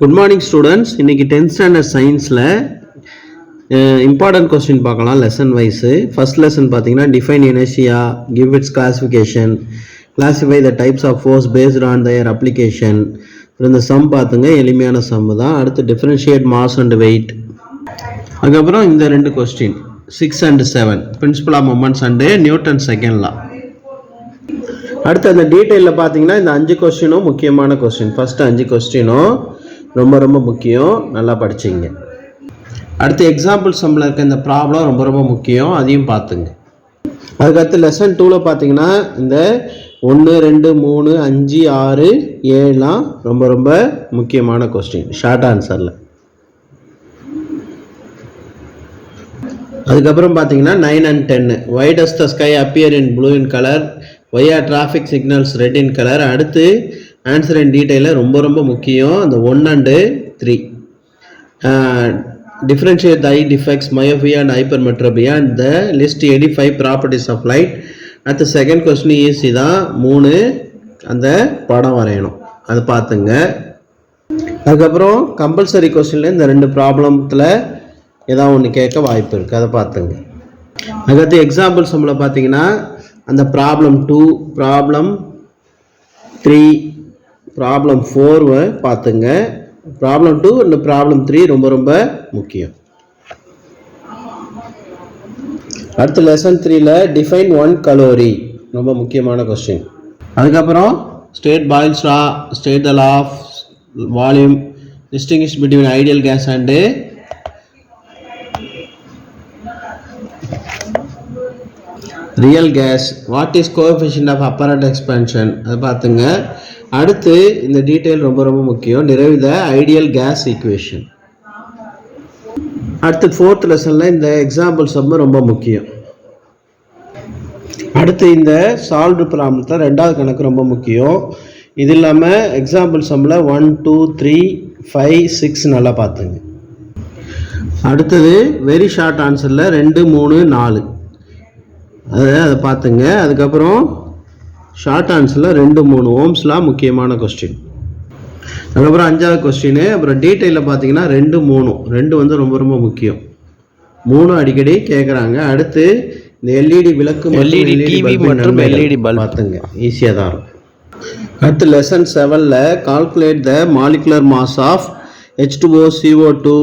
Good morning students இன்னைக்கு tenth standard சயின்ஸில் important question பார்க்கலாம் லெசன் வைஸு ஃபர்ஸ்ட் லெசன் பார்த்தீங்கன்னா டிஃபைன் எனர்ஜியா give its classification classify the types of force based on their application இந்த sum பார்த்துங்க எளிமையான some தான். அடுத்து டிஃப்ரென்ஷியேட் மாஸ் அண்ட் வெயிட் அதுக்கப்புறம் இந்த ரெண்டு question six and seven principle of moments and Newton செகண்ட்லாம் அடுத்து அந்த டீட்டெயிலில் பார்த்தீங்கன்னா இந்த அஞ்சு கொஸ்டினும் முக்கியமான கொஸ்டின் ஃபஸ்ட்டு அஞ்சு கொஸ்டினும் ரொம்ப ரொம்ப முக்கியம். நல்லா படிச்சிங்க. அடுத்து எக்ஸாம்பிள் சம்மில் இருக்க இந்த ப்ராப்ளம் ரொம்ப ரொம்ப முக்கியம். அதையும் பார்த்துங்க. அதுக்கடுத்து லெசன் டூவில் பார்த்தீங்கன்னா இந்த ஒன்று ரெண்டு மூணு அஞ்சு ஆறு ஏழுலாம் ரொம்ப ரொம்ப முக்கியமான கொஸ்டின் ஷார்ட் ஆன்சரில் அதுக்கப்புறம் பார்த்தீங்கன்னா nine and ten why does the sky appear in blue in colour why are traffic signals red in colour அடுத்து ஆன்சர் இன் டீட்டெயிலில் ரொம்ப ரொம்ப முக்கியம். அந்த one and three differentiate the defects defects and and hypermetropia. And the list any five properties of at அடுத்த second question easy தான் மூணு. அந்த படம் வரையணும். அது பார்த்துங்க அதுக்கப்புறம் கம்பல்சரி கொஸ்டின்ல இந்த ரெண்டு ப்ராப்ளத்தில் ஏதாவது ஒன்று கேட்க வாய்ப்பு இருக்குது அதை பார்த்துங்க அதுக்கடுத்து எக்ஸாம்பிள் நம்மளை பார்த்தீங்கன்னா அந்த problem two problem three problem ஃபோர்வை பார்த்துங்க. Problem two and problem three ரொம்ப ரொம்ப முக்கியம். அடுத்த லெசன் த்ரீல டிஃபைன் ஒன் கலோரி ரொம்ப முக்கியமான கொஸ்டின் அதுக்கப்புறம் state Boyle's law state the law of volume distinguish between ideal gas and real gas what is coefficient of apparent expansion அது பார்த்துங்க. அடுத்து இந்த டீட்டெயில் ரொம்ப ரொம்ப முக்கியம். நிறைவு த ஐடியல் கேஸ் ஈக்குவேஷன் அடுத்து ஃபோர்த் லெசனில் இந்த எக்ஸாம்பிள் சம்மு ரொம்ப முக்கியம். அடுத்து இந்த சால்வ்டு ப்ராப்ளத்தில் ரெண்டாவது கணக்கு ரொம்ப முக்கியம். இது இல்லாமல் எக்ஸாம்பிள் சம்மில் one two three five six நல்லா பார்த்துங்க. அடுத்தது வெரி ஷார்ட் ஆன்சரில் ரெண்டு மூணு நாலு. அதை அதை பார்த்துங்க. அதுக்கப்புறம் ஷார்ட் ஆன்சரில் ரெண்டு மூணு ஓம்ஸ்லாம் முக்கியமான கொஸ்டின் அதுக்கப்புறம் அஞ்சாவது கொஸ்டின் அப்புறம் டீட்டெயிலில் பார்த்தீங்கன்னா ரெண்டு மூணும் ரெண்டு வந்து ரொம்ப ரொம்ப முக்கியம். மூணும் அடிக்கடி கேட்குறாங்க அடுத்து இந்த எல்இடி விளக்கு LED TV மற்றும் LED பல்ப். பார்த்துங்க. ஈஸியாக தான் இருக்கும். அடுத்து லெசன் செவனில் calculate the molecular mass of H two O CO two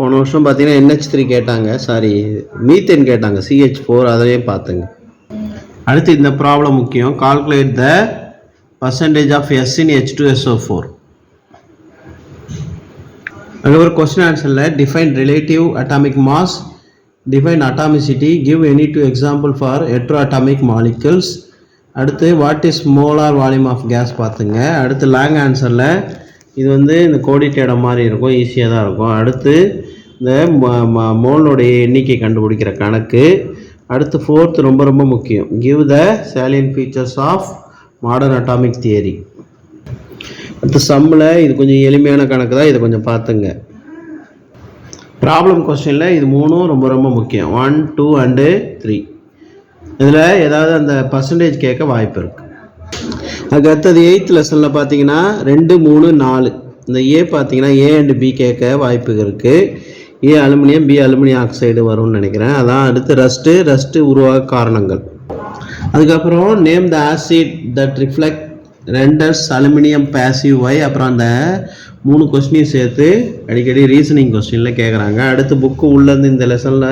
போன வருஷம் பார்த்தீங்கன்னா என்ஹெச் த்ரீ கேட்டாங்க. சாரி மீத்தேன் கேட்டாங்க. சிஹெச் ஃபோர் அதையும் பார்த்துங்க. அடுத்து இந்த ப்ராப்ளம் முக்கியம். Calculate the percentage of S in H two SO four அதுக்கப்புறம் question ஆன்சரில் define relative atomic mass define atomicity give any two example for hetero atomic molecules அடுத்து what is molar volume of gas பார்த்துங்க. அடுத்து long ஆன்சரில் இது வந்து இந்த கோடிட்டேட மாதிரி இருக்கும். ஈஸியாக தான் இருக்கும். அடுத்து இந்த மோலோடைய எண்ணிக்கை கண்டுபிடிக்கிற கணக்கு. அடுத்து ஃபோர்த் ரொம்ப ரொம்ப முக்கியம். Give the salient features of modern atomic theory அடுத்து சம்மில் இது கொஞ்சம் எளிமையான கணக்கு தான். இதை கொஞ்சம் பார்த்துங்க. ப்ராப்ளம் கொஸ்டினில் இது மூணும் ரொம்ப ரொம்ப முக்கியம். ஒன் டூ அண்டு த்ரீ இதில் ஏதாவது அந்த பர்சன்டேஜ் கேட்க வாய்ப்பு இருக்குது அதுக்கு அடுத்தது எயித் லெசனில் பார்த்தீங்கன்னா ரெண்டு மூணு நாலு. இந்த ஏ பார்த்தீங்கன்னா ஏ அண்டு பி கேட்க வாய்ப்பு இருக்குது A aluminium B aluminium oxide வரும்னு நினைக்கிறேன். அதான் அடுத்து ரஸ்ட்டு ரஸ்ட்டு உருவாக காரணங்கள். அதுக்கப்புறம் name the acid that reflect renders aluminium passive வை அப்புறம் அந்த மூணு கொஸ்டினையும் சேர்த்து அடிக்கடி ரீசனிங் கொஸ்டினில் கேட்குறாங்க அடுத்து புக்கு உள்ளேருந்து இந்த லெசனில்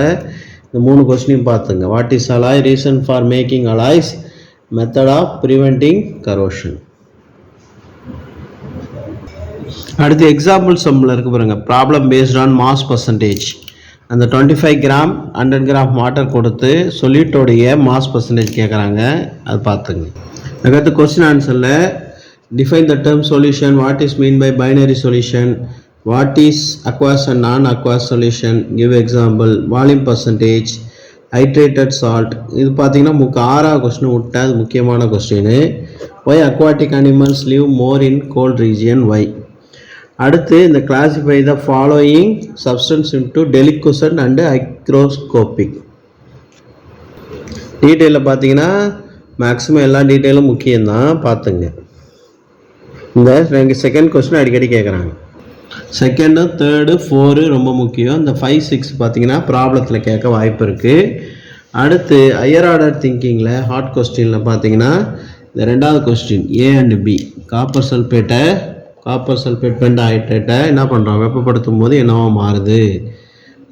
இந்த மூணு கொஸ்டினையும் பார்த்துங்க. What is alloy reason for making alloys method of preventing corrosion அடுத்து எக்ஸாம்பிள் சம்மில் இருக்குது பாருங்க. Problem based on mass percentage அந்த twenty five gram hundred gram water கொடுத்து சொல்யூட்டோடைய மாஸ் பர்சன்டேஜ் கேட்குறாங்க அது பார்த்துங்க அதுக்கடுத்து question ஆன்சரில் define the term solution what is mean by binary solution what is aqueous and non aqueous solution give example volume percentage hydrated salt இது பார்த்தீங்கன்னா முக்க ஆறாவது கொஸ்டின் விட்டா அது முக்கியமான question why aquatic animals live more in cold region why அடுத்து இந்த classify the following substance into deliquescent and hygroscopic டீட்டெயிலில் பார்த்தீங்கன்னா மேக்ஸிமம் எல்லா டீட்டெயிலும் முக்கியம்தான். பார்த்துங்க இந்த ரெண்டு செகண்ட் கொஸ்டின் அடிக்கடி கேட்குறாங்க செகண்டு தேர்டு ஃபோரு ரொம்ப முக்கியம். இந்த ஃபைவ் சிக்ஸ் பார்த்தீங்கன்னா ப்ராப்ளத்தில் கேட்க வாய்ப்பு இருக்குது அடுத்து ஹையர் ஆர்டர் திங்கிங்கில் ஹார்ட் கொஸ்டினில் பார்த்தீங்கன்னா இந்த ரெண்டாவது question A and B copper சல்பேட்டை copper sulphate பெண்ட் என்ன பண்ணுறோம் வெப்பப்படுத்தும் போது என்னவோ மாறுது.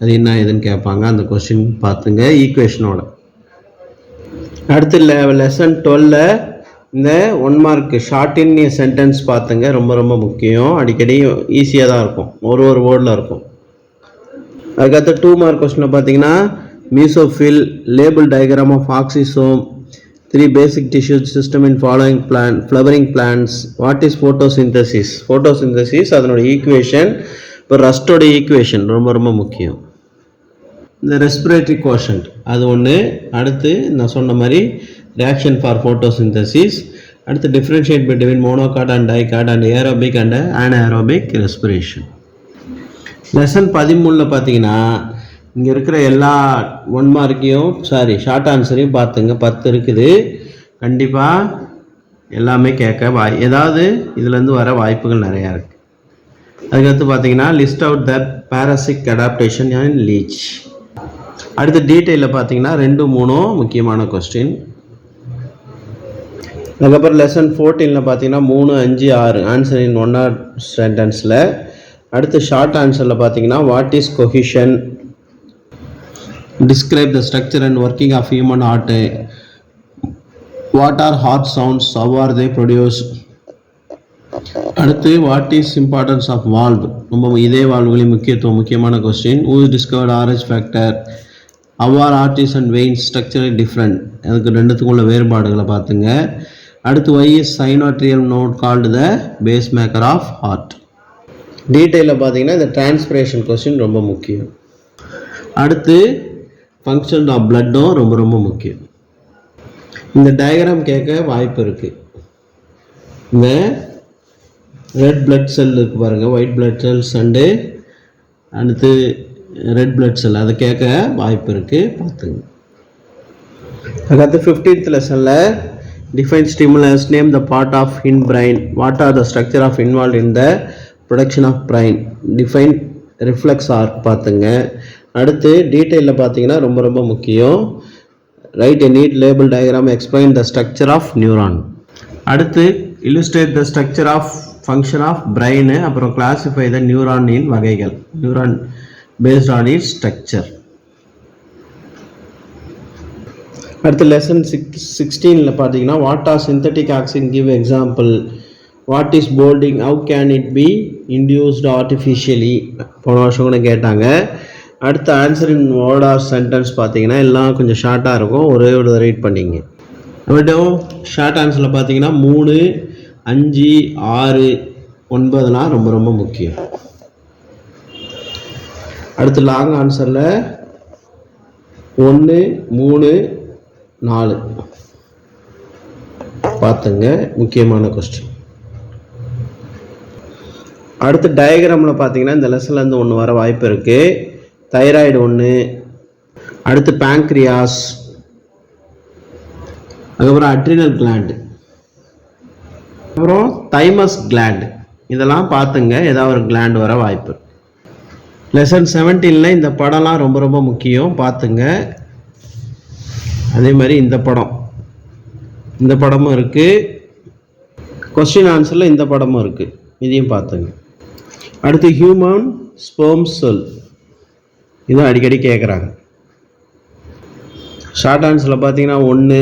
அது என்ன ஏதுன்னு கேட்பாங்க. அந்த கொஸ்டின் பார்த்துங்க. ஈக்குவேஷனோட அடுத்து லெசன் டுவெல்ல இந்த one mark short in sentence பார்த்துங்க. ரொம்ப ரொம்ப முக்கியம். அடிக்கடி ஈஸியாக தான் இருக்கும். ஒரு ஒரு வேர்டில் இருக்கும். அதுக்கடுத்து டூ மார்க் கொஸ்டினில் பார்த்தீங்கன்னா mesophyll label diagram of oxysome three basic tissue system in following plant flowering plants what is photosynthesis photosynthesis அதனோட ஈக்குவேஷன் இப்போ ரஸ்டோட ஈக்குவேஷன் ரொம்ப ரொம்ப முக்கியம். இந்த ரெஸ்பிரேட்டரி கோஷன்ட் அது ஒன்று அடுத்து நான் சொன்ன மாதிரி ரியாக்ஷன் ஃபார் ஃபோட்டோசிந்தசிஸ் அடுத்து differentiate between monocot and dicot and aerobic and anaerobic respiration lesson பதிமூணில் பார்த்தீங்கன்னா இங்கே இருக்கிற எல்லா ஒன் மார்க்கையும் சாரி ஷார்ட் ஆன்சரையும் பார்த்துங்க. பத்து இருக்குது. கண்டிப்பாக எல்லாமே கேட்க வாய் ஏதாவது இதுலேருந்து வர வாய்ப்புகள் நிறையா இருக்குது அதுக்கடுத்து பார்த்தீங்கன்னா list out the parasitic adaptation and leech அடுத்து டீட்டெயிலில் பார்த்தீங்கன்னா ரெண்டு மூணும் முக்கியமான கொஸ்டின் அதுக்கப்புறம் லெசன் ஃபோர்டீனில் பார்த்தீங்கன்னா மூணு அஞ்சு ஆறு. ஆன்சர் இன் ஒன் ஆர் சென்டென்ஸில் அடுத்து ஷார்ட் ஆன்சரில் பார்த்தீங்கன்னா what is cohesion describe the structure and working of human heart what are heart sounds how are they produce அடுத்து what is importance of valve ரொம்ப இதே வால்வுகளின் முக்கியத்துவம் முக்கியமான question who discovered Rh factor அவ்வார் arteries and veins structural different அதுக்கு ரெண்டுத்துக்கும் உள்ள வேறுபாடுகளை பார்த்துங்க. அடுத்து why is sinoatrial node called the pacemaker of heart டீட்டெயிலில் பார்த்தீங்கன்னா இந்த டிரான்ஸ்பிரேஷன் கொஸ்டின் ரொம்ப முக்கியம். அடுத்து ஃபங்க்ஷன் ஆஃப் பிளட்டும் ரொம்ப ரொம்ப முக்கியம். இந்த டயக்ராம் கேட்க வாய்ப்பு இருக்குது இந்த ரெட் பிளட் செல் இருக்கு பாருங்கள் ஒயிட் பிளட் செல்ஸ் அண்டு அடுத்து ரெட் பிளட் செல் அதை கேட்க வாய்ப்பு இருக்குது பார்த்துங்க. அடுத்து ஃபிஃப்டீன்த் லெசனில் define stimulus name the part of in brain what are the structure of involve in the production of brain define reflex arc பார்த்துங்க. அடுத்து டீட்டெயிலில் பார்த்தீங்கன்னா ரொம்ப ரொம்ப முக்கியம். Write a neat label diagram explain the structure of neuron அடுத்து illustrate the structure of function of brain அப்புறம் classify த நியூரானின் வகைகள். Neuron based on it structure அடுத்து லெசன் சிக்ஸ் சிக்ஸ்டீனில் பார்த்தீங்கன்னா what are synthetic auxin give example what is bolting how can it be induced artificially போன வருஷம் கூட கேட்டாங்க. அடுத்த answer in word or sentence பார்த்தீங்கன்னா எல்லாம் கொஞ்சம் ஷார்ட்டாக இருக்கும். ஒரே ஒரு ரீட் பண்ணிங்க. மட்டும் ஷார்ட் ஆன்சரில் பார்த்தீங்கன்னா மூணு அஞ்சு ஆறு ஒன்பதுலாம் ரொம்ப ரொம்ப முக்கியம். அடுத்து லாங் ஆன்சரில் ஒன்று மூணு நாலு. பார்த்துங்க முக்கியமான கொஸ்டின் அடுத்து டயக்ராமில் பார்த்தீங்கன்னா இந்த லெசன்லேருந்து ஒன்று வர வாய்ப்பு இருக்குது தைராய்டு ஒன்று அடுத்து பேங்க்ரியாஸ் அதுக்கப்புறம் அட்ரினல் கிளாண்டு அப்புறம் தைமஸ் கிளாண்டு இதெல்லாம் பார்த்துங்க ஏதாவது ஒரு கிளாண்ட் வர வாய்ப்பு. லெசன் செவன்டீனில் இந்த படம்லாம் ரொம்ப ரொம்ப முக்கியம் பார்த்துங்க. அதே மாதிரி இந்த படம். இந்த படமும் இருக்குது கொஸ்டின் ஆன்சரில் இந்த படமும் இருக்குது இதையும் பார்த்துங்க. அடுத்து ஹியூமன் ஸ்போம் சொல் இதுவும் அடிக்கடி கேட்குறாங்க ஷார்ட் ஆன்ஸில் பார்த்தீங்கன்னா ஒன்று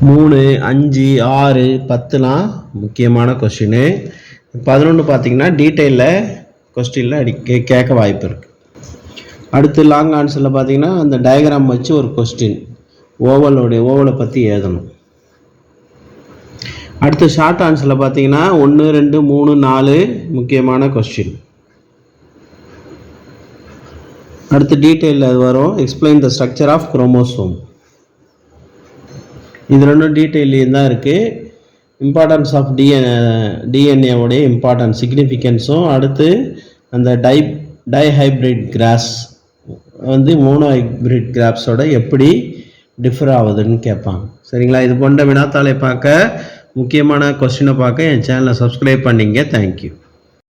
மூணு அஞ்சு ஆறு பத்துலாம் முக்கியமான கொஸ்டின் பதினொன்று பார்த்தீங்கன்னா டீட்டெயிலில் கொஸ்டினில் அடி கே- கேட்க வாய்ப்பு இருக்குது அடுத்து லாங் ஆன்சரில் பார்த்தீங்கன்னா அந்த டயக்ராம் வச்சு ஒரு கொஸ்டின் ஓவலோடைய ஓவலை பற்றி எழுதணும். அடுத்து ஷார்ட் ஆன்சரில் பார்த்தீங்கன்னா ஒன்று ரெண்டு மூணு நாலு முக்கியமான கொஸ்டின் அடுத்து டீட்டெயிலில் அது வரும். Explain the structure of chromosome இது ரெண்டும் டீட்டெயிலையும் தான் இருக்குது இம்பார்ட்டன்ஸ் ஆஃப் டிஎன் டிஎன்ஏவுடைய இம்பார்ட்டன்ஸ் சிக்னிஃபிகன்ஸும் அடுத்து அந்த டை டைஹைப்ரிட் கிராஸ் வந்து மோனோ ஹைப்ரிட் கிராப்ஸோட எப்படி டிஃபர் ஆகுதுன்னு கேட்பாங்க. சரிங்களா? இது போன்ற வினாத்தாளை பார்க்க முக்கியமான கொஸ்டினை பார்க்க என் சேனலை சப்ஸ்கிரைப் பண்ணிங்க. தேங்க்யூ